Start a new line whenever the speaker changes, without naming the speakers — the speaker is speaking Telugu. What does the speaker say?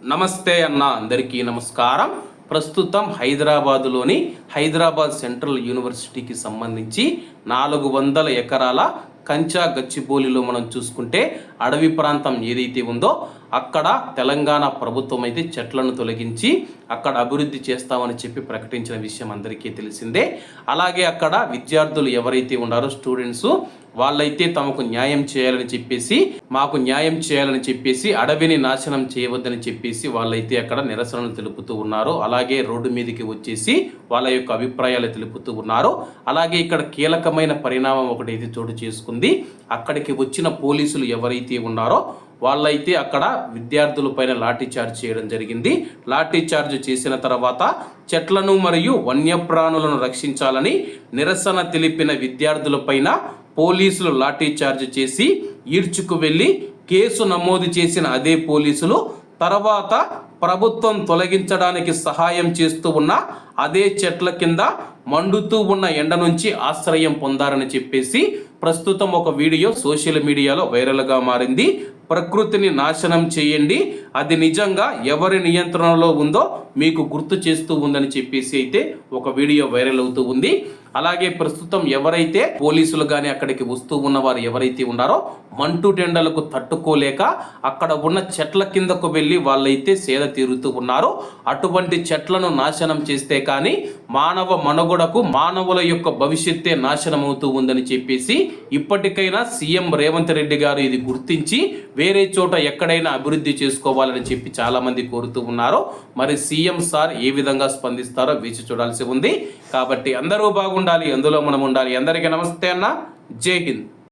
నమస్తే అన్న అందరికీ నమస్కారం. ప్రస్తుతం హైదరాబాదులోని హైదరాబాద్ సెంట్రల్ యూనివర్సిటీకి సంబంధించి నాలుగు వందల ఎకరాల కంచా గచ్చిబౌలిలో మనం చూసుకుంటే అడవి ప్రాంతం ఏదైతే ఉందో అక్కడ తెలంగాణ ప్రభుత్వం అయితే చెట్లను తొలగించి అక్కడ అభివృద్ధి చేస్తామని చెప్పి ప్రకటించిన విషయం అందరికీ తెలిసిందే. అలాగే అక్కడ విద్యార్థులు ఎవరైతే ఉన్నారో స్టూడెంట్స్ వాళ్ళైతే తమకు న్యాయం చేయాలని చెప్పేసి మాకు న్యాయం చేయాలని చెప్పేసి అడవిని నాశనం చేయవద్దని చెప్పేసి వాళ్ళైతే అక్కడ నిరసనలు తెలుపుతూ ఉన్నారు. అలాగే రోడ్డు మీదకి వచ్చేసి వాళ్ళ యొక్క అభిప్రాయాలు తెలుపుతూ ఉన్నారు. అలాగే ఇక్కడ కీలకమైన పరిణామం ఒకటైతే చోటు చేసుకుంది అక్కడికి వచ్చిన పోలీసులు ఎవరైతే ఉన్నారో వాళ్ళైతే అక్కడ విద్యార్థుల పైన లాఠీ చార్జ్ చేయడం జరిగింది. లాఠీ చార్జ్ చేసిన తర్వాత చెట్లను మరియు వన్యప్రాణులను రక్షించాలని నిరసన తెలిపిన విద్యార్థుల పైన పోలీసులు లాఠీ చార్జ్ చేసి ఈడ్చుకు వెళ్ళి కేసు నమోదు చేసిన అదే పోలీసులు తర్వాత ప్రభుత్వం తొలగించడానికి సహాయం చేస్తూ ఉన్న అదే చెట్ల కింద మండుతూ ఉన్న ఎండ నుంచి ఆశ్రయం పొందారని చెప్పేసి ప్రస్తుతం ఒక వీడియో సోషల్ మీడియాలో వైరల్గా మారింది. ప్రకృతిని నాశనం చేయండి. అది నిజంగా ఎవరి నియంత్రణలో ఉందో మీకు గుర్తు చేస్తూ ఉందని చెప్పేసి అయితే ఒక వీడియో వైరల్ అవుతూ ఉంది. అలాగే ప్రస్తుతం ఎవరైతే పోలీసులు కానీ అక్కడికి వస్తూ ఉన్న వారు ఎవరైతే ఉన్నారో మంటు టెండలకు తట్టుకోలేక అక్కడ ఉన్న చెట్ల కిందకు వెళ్ళి వాళ్ళైతే సేద తీరుతూ ఉన్నారు. అటువంటి చెట్లను నాశనం చేస్తే కానీ మానవ మనుగడకు మానవుల యొక్క భవిష్యత్తే నాశనం అవుతూ ఉందని చెప్పేసి ఇప్పటికైనా సీఎం రేవంత్ రెడ్డి గారు ఇది గుర్తించి వేరే చోట ఎక్కడైనా అభివృద్ధి చేసుకోవాలని చెప్పి చాలామంది కోరుతూ ఉన్నారు. మరి సీఎం సార్ ఏ విధంగా స్పందిస్తారో వేచి చూడాల్సి ఉంది. కాబట్టి అందరూ బాగుండాలి అందులో మనం ఉండాలి. అందరికీ నమస్తే అన్న. జై హింద్.